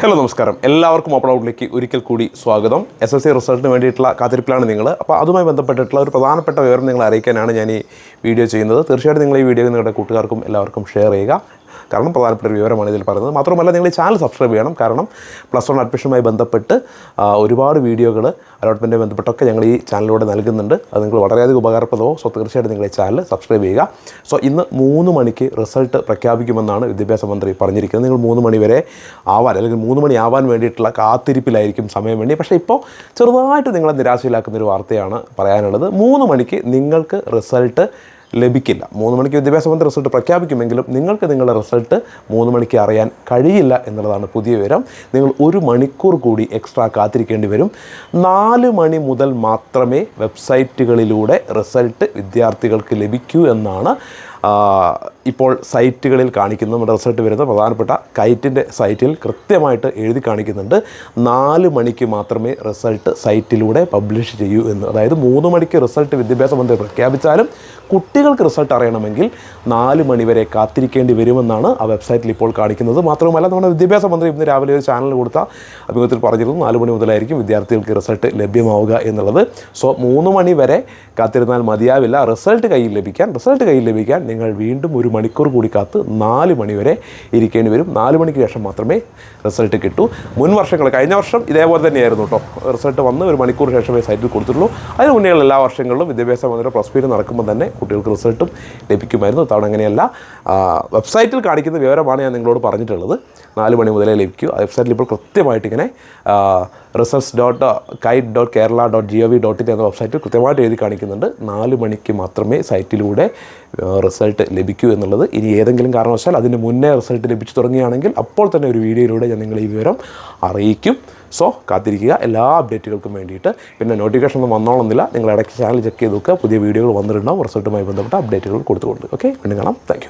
Hello നമസ്കാരം. എല്ലാവർക്കും open ഔട്ടിലേക്ക് ഒരിക്കൽ കൂടി സ്വാഗതം. എസ് എസ് സി റിസൾട്ടിന് വേണ്ടിയിട്ടുള്ള കാത്തിരിപ്പിലാണ് നിങ്ങൾ. അപ്പോൾ അതുമായി ബന്ധപ്പെട്ടിട്ടുള്ള ഒരു പ്രധാനപ്പെട്ട വിവരം നിങ്ങൾ അറിയിക്കാനാണ് ഞാൻ ഈ വീഡിയോ ചെയ്യുന്നത്. തീർച്ചയായിട്ടും നിങ്ങൾ ഈ വീഡിയോ നിങ്ങളുടെ കൂട്ടുകാർക്കും എല്ലാവർക്കും ഷെയർ ചെയ്യുക. കാരണം പ്രധാനപ്പെട്ട ഒരു വിവരമാണ് ഇതിൽ പറയുന്നത്. മാത്രമല്ല നിങ്ങൾ ഈ ചാനൽ സബ്സ്ക്രൈബ് ചെയ്യണം. കാരണം പ്ലസ് വൺ അഡ്മിഷനുമായി ബന്ധപ്പെട്ട് ഒരുപാട് വീഡിയോകൾ അലോട്ട്മെന്റുമായി ബന്ധപ്പെട്ടൊക്കെ ഞങ്ങൾ ഈ ചാനലിലൂടെ നൽകുന്നുണ്ട്. അത് നിങ്ങൾ വളരെയധികം ഉപകാരപ്രദമോ സോ തീർച്ചയായിട്ടും നിങ്ങൾ ഈ ചാനൽ സബ്സ്ക്രൈബ് ചെയ്യുക. സോ ഇന്ന് മൂന്ന് മണിക്ക് റിസൾട്ട് പ്രഖ്യാപിക്കുമെന്നാണ് വിദ്യാഭ്യാസ മന്ത്രി പറഞ്ഞിരിക്കുന്നത്. നിങ്ങൾ മൂന്ന് മണി വരെ ആവാൻ അല്ലെങ്കിൽ മൂന്ന് മണി ആവാൻ വേണ്ടിയിട്ടുള്ള കാത്തിരിപ്പിലായിരിക്കും സമയം വേണ്ടി. പക്ഷേ ഇപ്പോൾ ചെറുതായിട്ട് നിങ്ങളെ നിരാശയിലാക്കുന്ന ഒരു വാർത്തയാണ് പറയാനുള്ളത്. മൂന്ന് മണിക്ക് നിങ്ങൾക്ക് റിസൾട്ട് ലഭിക്കില്ല. മൂന്ന് മണിക്ക് വിദ്യാഭ്യാസ മന്ത്രി റിസൾട്ട് പ്രഖ്യാപിക്കുമെങ്കിലും നിങ്ങൾക്ക് നിങ്ങളുടെ റിസൾട്ട് മൂന്ന് മണിക്ക് അറിയാൻ കഴിയില്ല എന്നുള്ളതാണ് പുതിയ വിവരം. നിങ്ങൾ ഒരു മണിക്കൂർ കൂടി എക്സ്ട്രാ കാത്തിരിക്കേണ്ടി വരും. നാല് മണി മുതൽ മാത്രമേ വെബ്സൈറ്റുകളിലൂടെ റിസൾട്ട് വിദ്യാർത്ഥികൾക്ക് ലഭിക്കൂ എന്നാണ് ഇപ്പോൾ സൈറ്റുകളിൽ കാണിക്കുന്ന നമ്മുടെ റിസൾട്ട് വരുന്ന പ്രധാനപ്പെട്ട കൈറ്റിന്റെ സൈറ്റിൽ കൃത്യമായിട്ട് എഴുതി കാണിക്കുന്നുണ്ട്. നാല് മണിക്ക് മാത്രമേ റിസൾട്ട് സൈറ്റിലൂടെ പബ്ലിഷ് ചെയ്യൂ എന്ന്. അതായത് മൂന്ന് മണിക്ക് റിസൾട്ട് വിദ്യാഭ്യാസ മന്ത്രി പ്രഖ്യാപിച്ചാലും കുട്ടികൾക്ക് റിസൾട്ട് അറിയണമെങ്കിൽ നാല് മണിവരെ കാത്തിരിക്കേണ്ടി വരുമെന്നാണ് ആ വെബ്സൈറ്റിൽ ഇപ്പോൾ കാണിക്കുന്നത്. മാത്രവുമല്ല നമ്മുടെ വിദ്യാഭ്യാസ മന്ത്രി ഇന്ന് രാവിലെ ഒരു ചാനൽ കൊടുത്ത അഭിമുഖത്തിൽ പറഞ്ഞിരുന്നു നാല് മണി മുതലായിരിക്കും വിദ്യാർത്ഥികൾക്ക് റിസൾട്ട് ലഭ്യമാവുക എന്നുള്ളത്. സോ മൂന്ന് മണി വരെ കാത്തിരുന്നാൽ മതിയാവില്ല. റിസൾട്ട് കയ്യിൽ ലഭിക്കാൻ റിസൾട്ട് കയ്യിൽ ലഭിക്കാൻ നിങ്ങൾ വീണ്ടും ഒരു മണിക്കൂർ കൂടി കാത്ത് നാല് മണിവരെ ഇരിക്കേണ്ടി വരും. നാല് മണിക്ക് ശേഷം മാത്രമേ റിസൾട്ട് കിട്ടൂ. മുൻ വർഷങ്ങൾ കഴിഞ്ഞ വർഷം ഇതേപോലെ തന്നെയായിരുന്നു കേട്ടോ റിസൾട്ട് വന്ന് ഒരു മണിക്കൂർ ശേഷമേ സൈറ്റിൽ കൊടുത്തിട്ടുള്ളൂ. അതിന് മുന്നേ എല്ലാ വർഷങ്ങളിലും വിദ്യാഭ്യാസ മന്ത്രി പ്ലസ് പിയിൽ നടക്കുമ്പോൾ തന്നെ കുട്ടികൾക്ക് റിസൾട്ടും ലഭിക്കുമായിരുന്നു. തവണ അങ്ങനെയല്ല. വെബ്സൈറ്റിൽ കാണിക്കുന്ന വിവരമാണ് ഞാൻ നിങ്ങളോട് പറഞ്ഞിട്ടുള്ളത്. നാല് മണി മുതലേ ലഭിക്കൂ. വെബ്സൈറ്റിൽ ഇപ്പോൾ കൃത്യമായിട്ട് ഇങ്ങനെ research dot kite dot Kerala dot G O V dot in എന്ന വെബ്സൈറ്റിൽ കൃത്യമായിട്ട് എഴുതി കാണിക്കുന്നുണ്ട്. നാല് മണിക്ക് മാത്രമേ സൈറ്റിലൂടെ റിസൾട്ട് ലഭിക്കൂ എന്നുള്ളത്. ഇനി ഏതെങ്കിലും കാരണവശാൽ അതിന് മുന്നേ റിസൾട്ട് ലഭിച്ചു തുടങ്ങുകയാണെങ്കിൽ അപ്പോൾ തന്നെ ഒരു വീഡിയോയിലൂടെ ഞാൻ നിങ്ങളെ ഈ വിവരം അറിയിക്കും. സോ കാത്തിരിക്കുക. എല്ലാ അപ്ഡേറ്റുകൾക്കും വേണ്ടിയിട്ട്. പിന്നെ നോട്ടിഫിക്കേഷൻ ഒന്നും വന്നോളന്നില്ല. നിങ്ങൾ ഇടയ്ക്ക് ചാനൽ ചെക്ക് ചെയ്ത് നോക്കുക. പുതിയ വീഡിയോകൾ വന്നിട്ടുണ്ടാവും. റിസൾട്ടുമായി ബന്ധപ്പെട്ട അപ്ഡേറ്റുകൾ കൊടുത്തുകൊണ്ട്. ഓക്കെ വീണ്ടും കാണാം. താങ്ക്